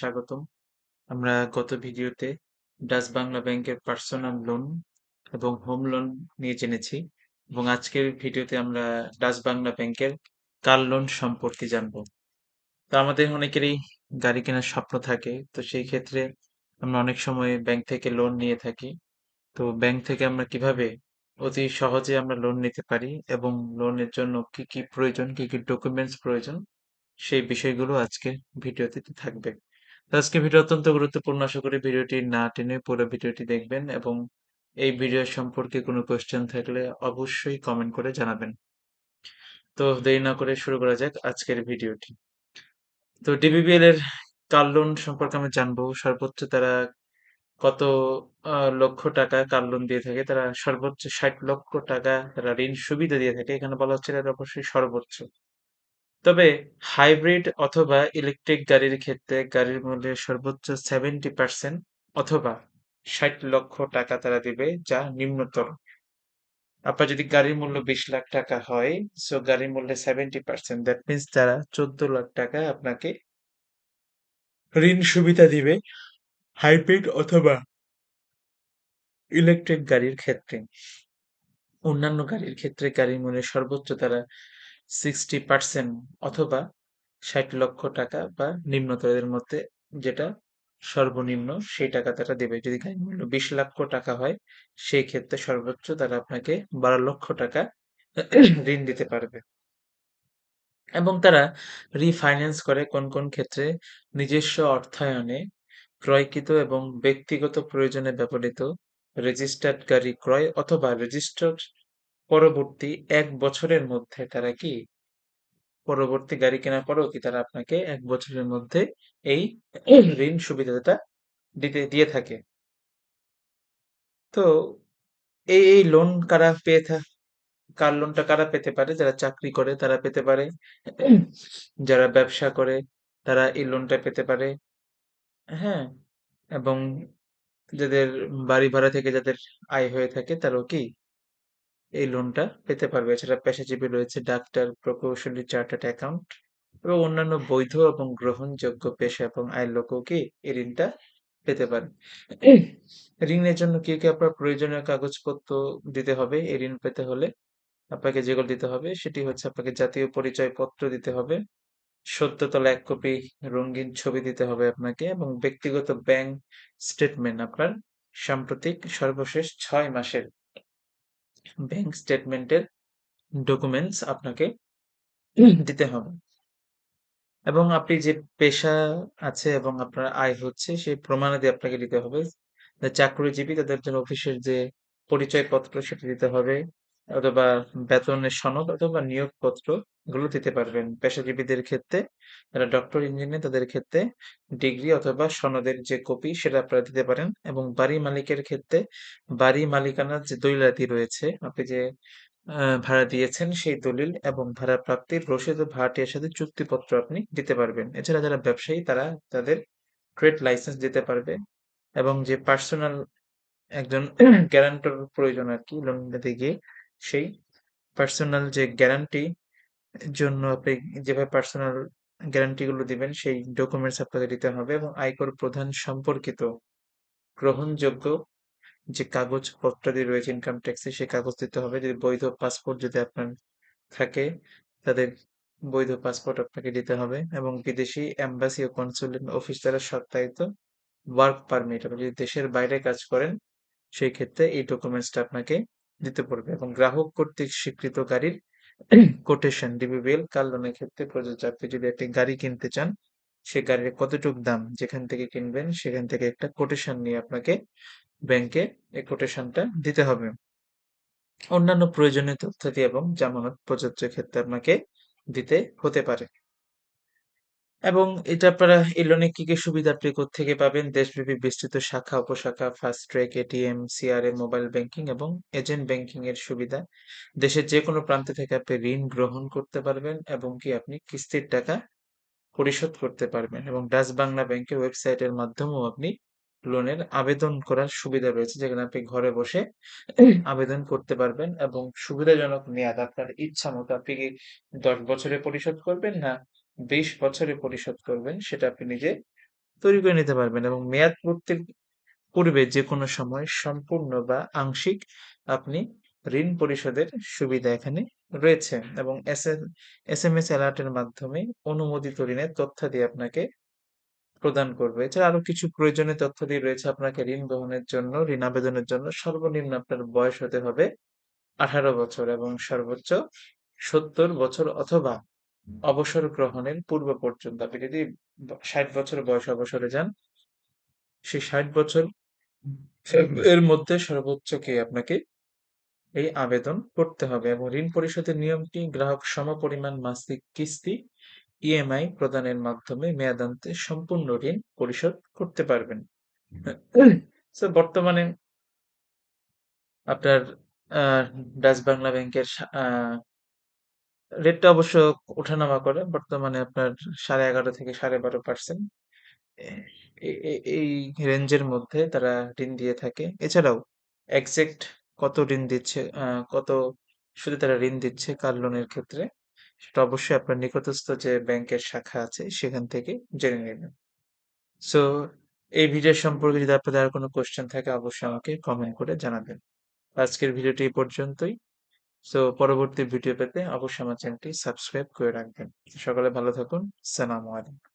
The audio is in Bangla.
স্বাগতম। আমরা গত ভিডিওতে ডাচ বাংলা ব্যাংকের পার্সোনাল লোন এবং হোম লোন নিয়ে জেনেছি এবং আজকের ভিডিওতে আমরা ডাচ বাংলা ব্যাংকের কার লোন সম্পর্কে জানব। তো আমাদের অনেকেরই গাড়ি কেনার স্বপ্ন থাকে। তো সেই ক্ষেত্রে আমরা অনেক সময় ব্যাংক থেকে লোন নিয়ে থাকি। তো ব্যাংক থেকে আমরা কীভাবে অতি সহজে আমরা লোন নিতে পারি এবং লোনের জন্য কি, কি প্রয়োজন, কি, কি ডকুমেন্টস প্রয়োজন সেই বিষয়গুলো আজকের ভিডিওতে থাকবে। তো আজকের ভিডিও অত্যন্ত গুরুত্বপূর্ণ আশা করি ভিডিওটি না টেনে পুরো ভিডিওটি দেখবেন এবং এই ভিডিও সম্পর্কে কোনো কোয়েশ্চেন থাকলে অবশ্যই কমেন্ট করে জানাবেন। তো দেরি না করে শুরু করা যাক আজকের ভিডিওটি। তো ডিবিবিএল এর কার লোন সম্পর্কে আমি জানব। সর্বোচ্চ তারা কত লক্ষ টাকা কার লোন দিয়ে থাকে। তারা সর্বোচ্চ ৬০ লক্ষ টাকা তারা ঋণ সুবিধা দিয়ে থাকে। এখানে বলা হচ্ছে অবশ্যই সর্বোচ্চ। তবে হাইব্রিড অথবা ইলেকট্রিক গাড়ির ক্ষেত্রে গাড়ির মূল্যে সর্বোচ্চ 70% অথবা ৬০ লক্ষ টাকা তারা দিবে যা নিম্নতর। আপনার যদি গাড়ির মূল্য ২০ লাখ টাকা হয়, সো গাড়ির মূল্যে 70% দ্যাট মিনস তারা ১৪ লাখ টাকা আপনাকে ঋণ সুবিধা দিবে হাইব্রিড অথবা ইলেকট্রিক গাড়ির ক্ষেত্রে। অন্যান্য গাড়ির ক্ষেত্রে গাড়ির মূল্যে সর্বোচ্চ তারা 60% অথবা ৬০ লক্ষ টাকা বা নিম্নতরের মধ্যে যেটা সর্বনিম্ন সেই টাকা তারা দেবে। যদি গাড়ির মূল্য ২০ লক্ষ টাকা হয়, সেই ক্ষেত্রে সর্বোচ্চ তারা আপনাকে ১২ লক্ষ টাকা ঋণ দিতে পারবে। এবং তারা রিফাইন্যান্স করে কোন, কোন ক্ষেত্রে নিজস্ব অর্থায়নে ক্রয়কৃত এবং ব্যক্তিগত প্রয়োজনে ব্যবহৃত রেজিস্টার্ড গাড়ি ক্রয় অথবা রেজিস্টার্ড পরবর্তী ১ বছরের মধ্যে তারা কি পরবর্তী গাড়ি কেনার পরেও কি তারা আপনাকে ১ বছরের মধ্যে এই ঋণ সুবিধাটা দিতে দিয়ে থাকে। তো এই, এই লোন কারা পেয়ে থা কার লোনটা কারা পেতে পারে? যারা চাকরি করে তারা পেতে পারে। যারা ব্যবসা করে তারা এই লোনটা পেতে পারে। হ্যাঁ? এবং যাদের বাড়ি ভাড়া থেকে যাদের আয় হয়ে থাকে তারাও কি এই লোনটা পেতে পারবে। এছাড়া পেশাজীবী রয়েছে ডাক্তার, প্রকৌশলী, চার্টার্ড অ্যাকাউন্ট এবং অন্যান্য বৈধ এবং গ্রহণযোগ্য পেশা এবং আয়ের লোকও কি এই ঋণটা পেতে পারে। ঋণের জন্য কি, কি আপনার প্রয়োজনীয় কাগজপত্র দিতে হবে এই ঋণ পেতে হলে? আপনাকে যেগুলো দিতে হবে সেটি হচ্ছে আপনাকে জাতীয় পরিচয়পত্র দিতে হবে। সদ্য তোলা ১ কপি রঙিন ছবি দিতে হবে আপনাকে এবং ব্যক্তিগত ব্যাংক স্টেটমেন্ট আপনার সাম্প্রতিক সর্বশেষ ছয় মাসের ব্যাংক স্টেটমেন্টের ডকুমেন্টস আপনাকে দিতে হবে। এবং আপনি যে পেশা আছে এবং আপনার আয় হচ্ছে সেই প্রমাণাদি আপনাকে দিতে হবে। চাকরিজীবী তাদের জন্য অফিসের যে পরিচয়পত্র সেটা দিতে হবে অথবা বেতনের সনদ অথবা নিয়োগপত্র এগুলো দিতে পারবেন। পেশাজীবীদের ক্ষেত্রে যারা ডক্টর, ইঞ্জিনিয়ার তাদের ক্ষেত্রে ডিগ্রি অথবা সনদের যে কপি সেটা আপনারা দিতে পারেন এবং বাড়ি মালিকের ক্ষেত্রে বাড়ি মালিকানার যে দলিলাতি রয়েছে আপনি যে ভাড়া দিয়েছেন সেই দলিল এবং ভাড়া প্রাপ্তির রসিদ ও ভাড়াটিয়ার সাথে চুক্তিপত্র আপনি দিতে পারবেন। এছাড়া যারা ব্যবসায়ী তারা তাদের ট্রেড লাইসেন্স দিতে পারবে এবং যে পার্সোনাল একজন গ্যারান্টর প্রয়োজন আরকি লোন নিতে গিয়ে সেই পার্সোনাল যে গ্যারান্টি জন্য আপনি যেভাবে পার্সোনাল গ্যারান্টি গুলো দিবেন, সেই ডকুমেন্টস আপনাকে দিতে হবে এবং আয়কর প্রধান সম্পর্কিত গ্রহণযোগ্য যে কাগজপত্রাদি রয়েছে ইনকাম ট্যাক্সের সেই কাগজ দিতে হবে। যদি বৈধ পাসপোর্ট যদি আপনার থাকে, তাদের বৈধ পাসপোর্ট আপনাকে দিতে হবে এবং বিদেশি এম্বাসি ও কনসুলেট অফিস দ্বারা সত্যায়িত ওয়ার্ক পারমিট আপনি যদি দেশের বাইরে কাজ করেন, সেই ক্ষেত্রে এই ডকুমেন্টসটা আপনাকে দিতে পারবে এবং গ্রাহক কর্তৃক স্বীকৃত গাড়ির কোটেশন ডিবিবিএল কার লোনের ক্ষেত্রে প্রযোজ্য। আপনি যদি একটি গাড়ি কিনতে চান সে গাড়ির কতটুক দাম যেখান থেকে কিনবেন সেখান থেকে একটা কোটেশন নিয়ে আপনাকে ব্যাংকে এই কোটেশনটা দিতে হবে। অন্যান্য প্রয়োজনীয় তথ্যাদি এবং জামানত প্রযোজ্য ক্ষেত্রে আপনাকে দিতে হতে পারে। এবং এটা আপনারা এই কি, কি সুবিধা আপনি কোত্থেকে পাবেন? দেশব্যাপী বিস্তৃত শাখা, উপশাখা, fast track, ATM, CRM, mobile banking এবং এজেন্ট ব্যাংকিং এর সুবিধা। দেশের যেকোনো প্রান্ত থেকে আপনি ঋণ গ্রহণ করতে পারবেন এবং কি আপনি কিস্তির টাকা পরিশোধ করতে পারবেন এবং ডাচ বাংলা ব্যাংকের ওয়েবসাইটের মাধ্যমেও আপনি লোনের আবেদন করার সুবিধা রয়েছে যেখানে আপনি ঘরে বসে আবেদন করতে পারবেন এবং সুবিধাজনক মেয়াদ আপনার ইচ্ছা মতো আপনি কি ১০ বছরে পরিশোধ করবেন না ২০ বছরে পরিশোধ করবেন, সেটা আপনি নিজে তৈরি করে নিতে পারবেন এবং মেয়াদ পূর্তির পূর্বে যেকোনো সময় সম্পূর্ণ বা আংশিক আপনি ঋণ পরিশোধের সুবিধা এখানে রয়েছে এবং এস এম এস অ্যালার্টের মাধ্যমে অনুমোদিত ঋণের তথ্যাদি আপনাকে প্রদান করবে। এছাড়া আরও কিছু প্রয়োজনীয় তথ্যাদি রয়েছে। আপনাকে ঋণ গ্রহণের জন্য, ঋণ আবেদনের জন্য সর্বনিম্ন আপনার বয়স হতে হবে আঠারো বছর এবং সর্বোচ্চ সত্তর বছর অথবা অবসর গ্রহণের পূর্ব পর্যন্ত। আপনি যদি ষাট বছর বয়স অবসরে যান সেই ষাট বছর এর মধ্যে সর্বোচ্চ কে আপনাকে এই আবেদন করতে হবে এবং ঋণ পরিশোধের নিয়মটি গ্রাহক সমপরিমাণ মাসিক কিস্তি ইএমআই প্রদানের মাধ্যমে মেয়াদান্তে সম্পূর্ণ ঋণ পরিশোধ করতে পারবেন। বর্তমানে আপনার ডাচ বাংলা ব্যাংকের রেটটা অবশ্য ওঠানামা করে। বর্তমানে আপনার সাড়ে এগারো থেকে সাড়ে বারো পার্সেন্ট এই রেঞ্জের মধ্যে তারা ঋণ দিয়ে থাকে। এছাড়াও এক্সাক্ট কত ঋণ দিচ্ছে কত শুধু তারা ঋণ দিচ্ছে কার লোনের ক্ষেত্রে, সেটা অবশ্যই আপনার নিকটস্থ যে ব্যাংকের শাখা আছে সেখান থেকে জেনে নেবেন। সো এই ভিডিও সম্পর্কে যদি আপনাদের আর কোনো কোশ্চেন থাকে, অবশ্যই আমাকে কমেন্ট করে জানাবেন। আজকের ভিডিওটি পর্যন্তই। সো পরবর্তী ভিডিও পেতে অবশ্যই আমার চ্যানেলটি সাবস্ক্রাইব করে রাখবেন। সকালে ভালো থাকুন। সালামু আলাইকুম।